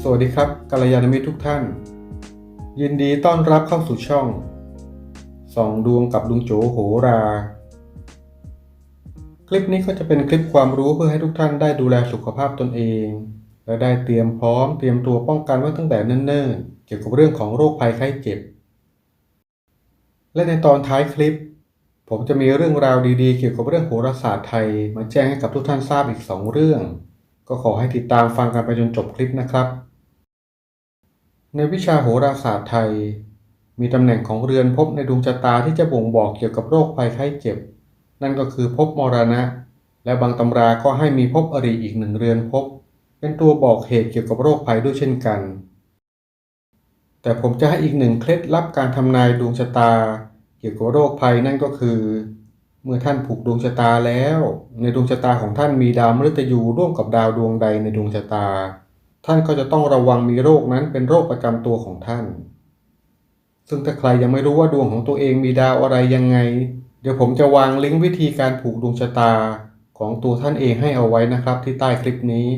สวัสดีครับกัลยาณมิตรทุกท่าน ยินดีต้อนรับเข้าสู่ช่องส่องดวงกับลุงโจโหรา คลิปนี้ก็จะเป็นคลิปความรู้เพื่อให้ทุกท่านได้ดูแลสุขภาพตนเอง และได้เตรียมพร้อมเตรียมตัวป้องกันไว้ตั้งแต่เนิ่นๆ เกี่ยวกับเรื่องของโรคภัยไข้เจ็บ และในตอนท้ายคลิป ผมจะมีเรื่องราวดีๆ เกี่ยวกับเรื่องโหราศาสตร์ไทย มาแจ้งให้กับทุกท่านทราบอีกสองเรื่อง ก็ขอให้ติดตามฟังกันไปจนจบคลิปนะครับ ในวิชาโหราศาสตร์ไทย มีตำแหน่งของเรือนภพในดวงชะตาที่จะบ่งบอกเกี่ยวกับโรคภัยไข้เจ็บ นั่นก็คือภพมรณะ และบางตำราก็ให้มีภพอริอีกหนึ่งเรือนภพเป็นตัวบอกเหตุเกี่ยวกับโรคภัยด้วยเช่นกัน แต่ผมจะให้อีกหนึ่งเคล็ดลับการทำนายดวงชะตา เกี่ยวกับโรคภัยนั่นก็คือ เมื่อท่านผูกดวงชะตาแล้ว ในดวงชะตาของท่านมีดาวมฤตยูร่วมกับดาวดวงใดในดวงชะตา ท่านก็จะต้องระวังมีโรคนั้นเป็นโรคประจำตัวของท่าน ซึ่งถ้าใครยังไม่รู้ว่าดวงของตัวเองมีดาวอะไรยังไง เดี๋ยวผมจะวางลิงก์วิธีการผูกดวงชะตาของตัวท่านเองให้เอาไว้นะครับที่ใต้คลิปนี้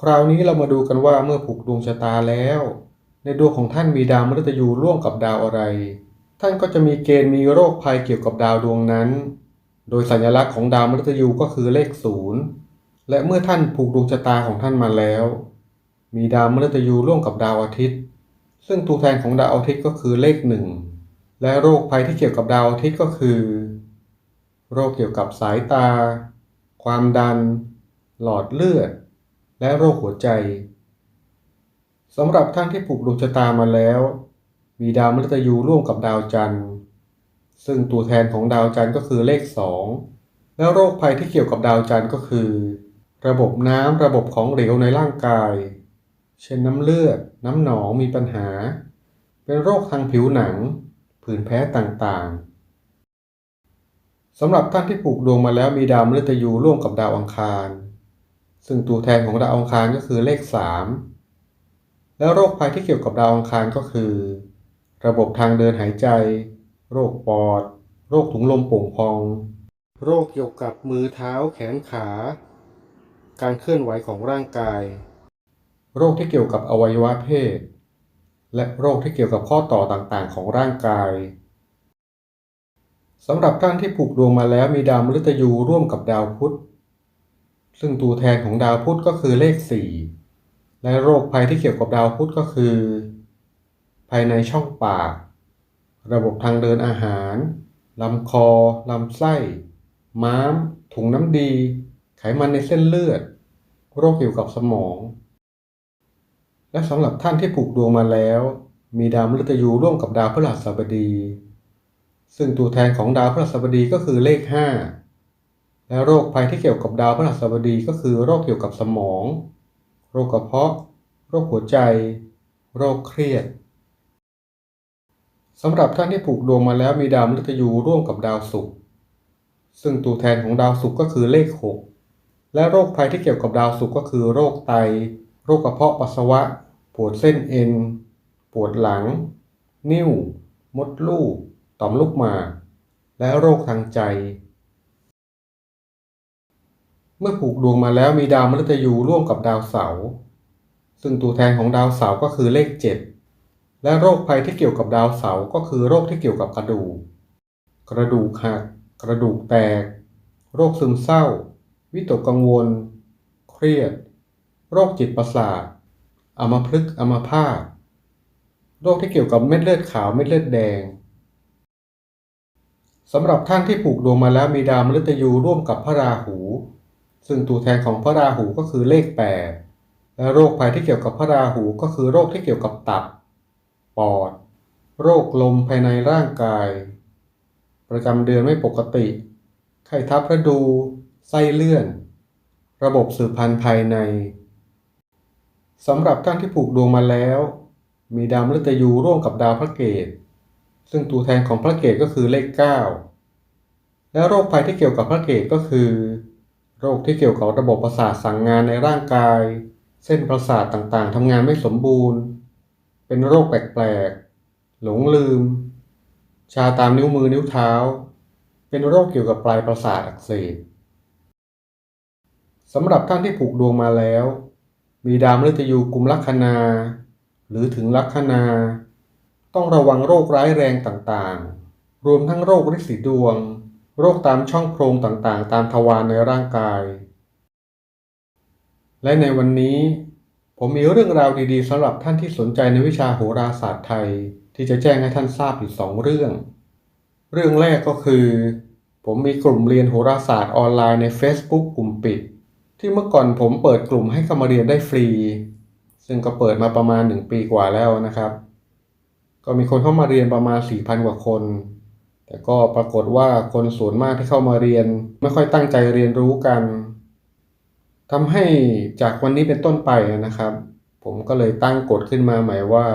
คราวนี้เรามาดูกันว่าเมื่อผูกดวงชะตาแล้ว ในดวงของท่านมีดาวมฤตยูร่วมกับดาวอะไร ท่านก็จะมีเกณฑ์มีโรคภัยเกี่ยวกับดาวดวงนั้น โดยสัญลักษณ์ของดาวมฤตยูก็คือเลขศูนย์และเมื่อท่านผูกดวงชะตาของท่านมาแล้ว มีดาวมฤตยูร่วมกับดาวอาทิตย์ ซึ่งตัวแทนของดาวอาทิตย์ก็คือเลขหนึ่งและโรคภัยที่เกี่ยวกับดาวอาทิตย์ก็คือ โรคเกี่ยวกับสายตา ความดัน หลอดเลือด และโรคหัวใจสำหรับท่านที่ผูกดวงชะตามาแล้ว มีดาวมฤตยูร่วมกับดาวจันทร์ ซึ่งตัวแทนของดาวจันทร์ก็คือเลขสองแล้วโรคภัยที่เกี่ยวกับดาวจันทร์ก็คือ ระบบน้ำระบบของเหลวในร่างกาย เช่นน้ำเลือด น้ำหนองมีปัญหา เป็นโรคทางผิวหนัง ผื่นแพ้ต่างๆสำหรับท่านที่ผูกดวงมาแล้วมีดาวมฤตยูร่วมกับดาวอังคาร ซึ่งตัวแทนของดาวอังคารก็คือเลขสามแล้วโรคภัยที่เกี่ยวกับดาวอังคารก็คือ ระบบทางเดินหายใจ โรคปอด โรคถุงลมโป่งพอง โรคเกี่ยวกับมือเท้าแขนขา การเคลื่อนไหวของร่างกาย โรคที่เกี่ยวกับอวัยวะเพศ และโรคที่เกี่ยวกับข้อต่อต่างๆ ของร่างกายสำหรับท่านที่ผูกดวงมาแล้วมีดาวมฤตยูร่วมกับดาวพุธ ซึ่งตัวแทนของดาวพุธก็คือเลข 4 และโรคภัยที่เกี่ยวกับดาวพุธก็คือ ภายในช่องปาก ระบบทางเดินอาหาร ลำคอ ลำไส้ ม้าม ถุงน้ำดี ไขมันในเส้นเลือด โรคเกี่ยวกับสมอง และสำหรับท่านที่ผูกดวงมาแล้ว มีดาวมฤตยูร่วมกับดาวพฤหัสบดี ซึ่งตัวแทนของดาวพฤหัสบดีก็คือเลข 5 และโรคภัยที่เกี่ยวกับดาวพฤหัสบดีก็คือโรคเกี่ยวกับสมอง โรคกระเพาะ โรคหัวใจ โรคเครียด สำหรับท่านที่ผูกดวงมาแล้วมีดาวมฤตยูร่วมกับดาวศุกร์ซึ่งตัวแทนของดาวศุกร์ก็คือเลข 6 และโรคภัยที่เกี่ยวกับดาวศุกร์ก็คือโรคไต โรคกระเพาะปัสสาวะ ปวดเส้นเอ็น ปวดหลัง นิ่วมดลูก ต่อมลูกหมาก และโรคทางใจ เมื่อผูกดวงมาแล้วมีดาวมฤตยูร่วมกับดาวเสาร์ซึ่งตัวแทนของดาวเสาร์ก็คือเลข 7 และโรคภัยที่เกี่ยวกับดาวเสาร์ก็คือโรคที่เกี่ยวกับกระดูก กระดูกหัก กระดูกแตก โรคซึมเศร้า วิตกกังวล เครียด โรคจิตประสาทอัมพฤกษ์อัมพาตโรคที่เกี่ยวกับเม็ดเลือดขาวเม็ดเลือดแดงสำหรับท่านที่ผูกดวงมาแล้วมีดาวมฤตยูร่วมกับพระราหู ซึ่งตัวแทนของพระราหูก็คือเลข 8 และโรคภัยที่เกี่ยวกับพระราหูก็คือโรคที่เกี่ยวกับตับ ปอด โรคลมภายในร่างกาย ประจำเดือนไม่ปกติ ไข้ทับฤดู ไส้เลื่อน ระบบสืบพันธุ์ภายในสำหรับท่านที่ผูกดวงมาแล้ว มีดาวมฤตยูร่วมกับดาวพระเกตซึ่งตัวแทนของพระเกตก็คือเลข 9 และโรคภัยที่เกี่ยวกับพระเกตก็คือ โรคที่เกี่ยวกับระบบประสาทสั่งงานในร่างกาย เส้นประสาทต่างๆทำงานไม่สมบูรณ์ เป็นโรคแปลกๆ หลงลืม ชาตามนิ้วมือนิ้วเท้า เป็นโรคเกี่ยวกับปลายประสาทอักเสบสำหรับท่านที่ผูกดวงมาแล้ว มีดาวมฤตยูกุมลัคนา หรือถึงลัคนา ต้องระวังโรคร้ายแรงต่างๆ รวมทั้งโรคริดสีดวง โรคตามช่องโพรงต่างๆ ตามทวารในร่างกาย และในวันนี้ ผมมีเรื่องราวดีๆสำหรับท่านที่สนใจในวิชาโหราศาสตร์ไทย ที่จะแจ้งให้ท่านทราบอยู่สองเรื่อง เรื่องแรกก็คือ ผมมีกลุ่มเรียนโหราศาสตร์ออนไลน์ใน Facebook กลุ่มปิด ที่เมื่อก่อนผมเปิดกลุ่มให้เข้ามาเรียนได้ฟรี ซึ่งก็เปิดมาประมาณ 1 ปีกว่าแล้วนะครับ ก็มีคนเข้ามาเรียนประมาณ 4,000 กว่าคน แต่ก็ปรากฏว่าคนส่วนมากที่เข้ามาเรียน ไม่ค่อยตั้งใจเรียนรู้กัน ทำให้จากวันนี้เป็นต้นไปนะครับ ผมก็เลยตั้งกฎขึ้นมาใหม่ว่า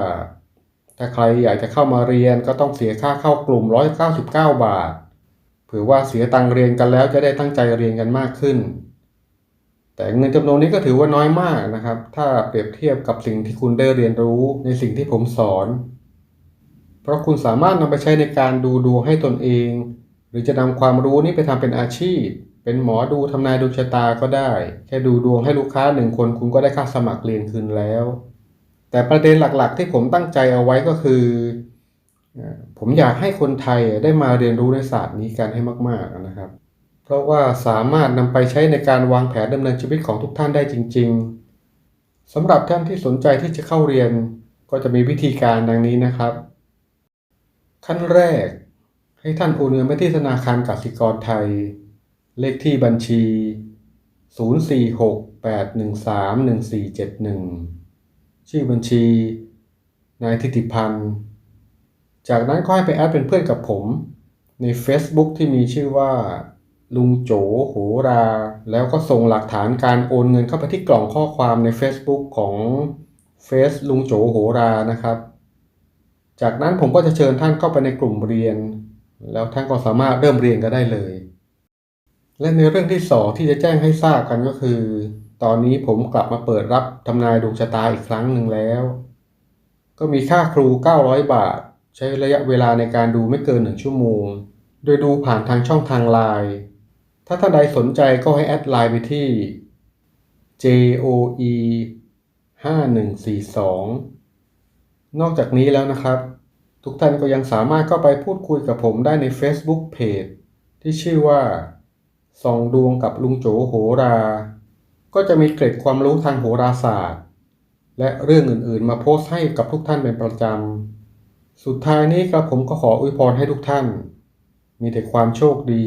ถ้าใครอยากจะเข้ามาเรียนก็ต้องเสียค่าเข้ากลุ่ม 199 บาทเผื่อว่าเสียตังค์เรียนกันแล้วจะได้ตั้งใจเรียนกันมากขึ้น แต่เงินจำนวนนี้ก็ถือว่าน้อยมากนะครับ ถ้าเปรียบเทียบกับสิ่งที่คุณได้เรียนรู้ในสิ่งที่ผมสอน เพราะคุณสามารถนำไปใช้ในการดูดวงให้ตนเอง หรือจะนำความรู้นี้ไปทำเป็นอาชีพ เป็นหมอดูทำนายดวงชะตาก็ได้ แค่ดูดวงให้ลูกค้าหนึ่งคนคุณก็ได้ค่าสมัครเรียนคืนแล้ว แต่ประเด็นหลักๆ ที่ผมตั้งใจเอาไว้ก็คือเอ่อผมอยากให้คนไทยได้มาเรียนรู้ในศาสตร์นี้กันให้มากๆนะครับ เพราะว่าสามารถนำไปใช้ในการวางแผนดำเนินชีวิตของทุกท่านได้จริง ๆสำหรับท่านที่สนใจที่จะเข้าเรียนก็จะมีวิธีการดังนี้นะครับ ขั้นแรกให้ท่านโอนเงินไปที่ธนาคารกสิกรไทย เลขที่บัญชี 0468131471 ชื่อบัญชี นายทิติพันธ์ จากนั้นก็ให้ไปแอดเป็นเพื่อนกับผม ใน Facebook ที่มีชื่อว่า ลุงโจโหรา แล้วก็ส่งหลักฐานการโอนเงินเข้าไปที่กล่องข้อความใน Facebook ของเฟซลุงโจโหรานะครับ จากนั้นผมก็จะเชิญท่านเข้าไปในกลุ่มเรียน แล้วท่านก็สามารถเริ่มเรียนกันได้เลย และในเรื่องที่สองที่จะแจ้งให้ทราบกันก็คือ ตอนนี้ผมกลับมาเปิดรับทำนายดวงชะตาอีกครั้งหนึ่งแล้ว ก็มีค่าครู 900 บาท ใช้ระยะเวลาในการดูไม่เกิน1ชั่วโมง โดยดูผ่านทางช่องทางไลน์ถ้าท่านใดสนใจก็ให้แอดไลน์ไปที่ JOE 5142 นอกจากนี้แล้วนะครับ ทุกท่านก็ยังสามารถเข้าไปพูดคุยกับผมได้ใน Facebook Page ที่ชื่อว่า ส่องดวงกับลุงโจโหรา ก็จะมีเกร็ดความรู้ทางโหราศาสตร์ และเรื่องอื่นๆ มาโพสต์ให้กับทุกท่านเป็นประจำ สุดท้ายนี้ครับผมก็ขออวยพรให้ทุกท่าน มีแต่ความโชคดี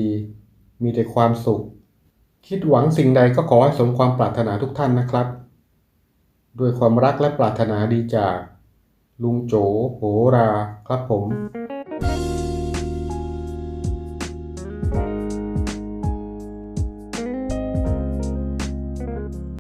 มีแต่ความสุข คิดหวังสิ่งใดก็ขอให้สมความปรารถนาทุกท่านนะครับ ด้วยความรักและปรารถนาดีจาก ลุงโจโหราครับผม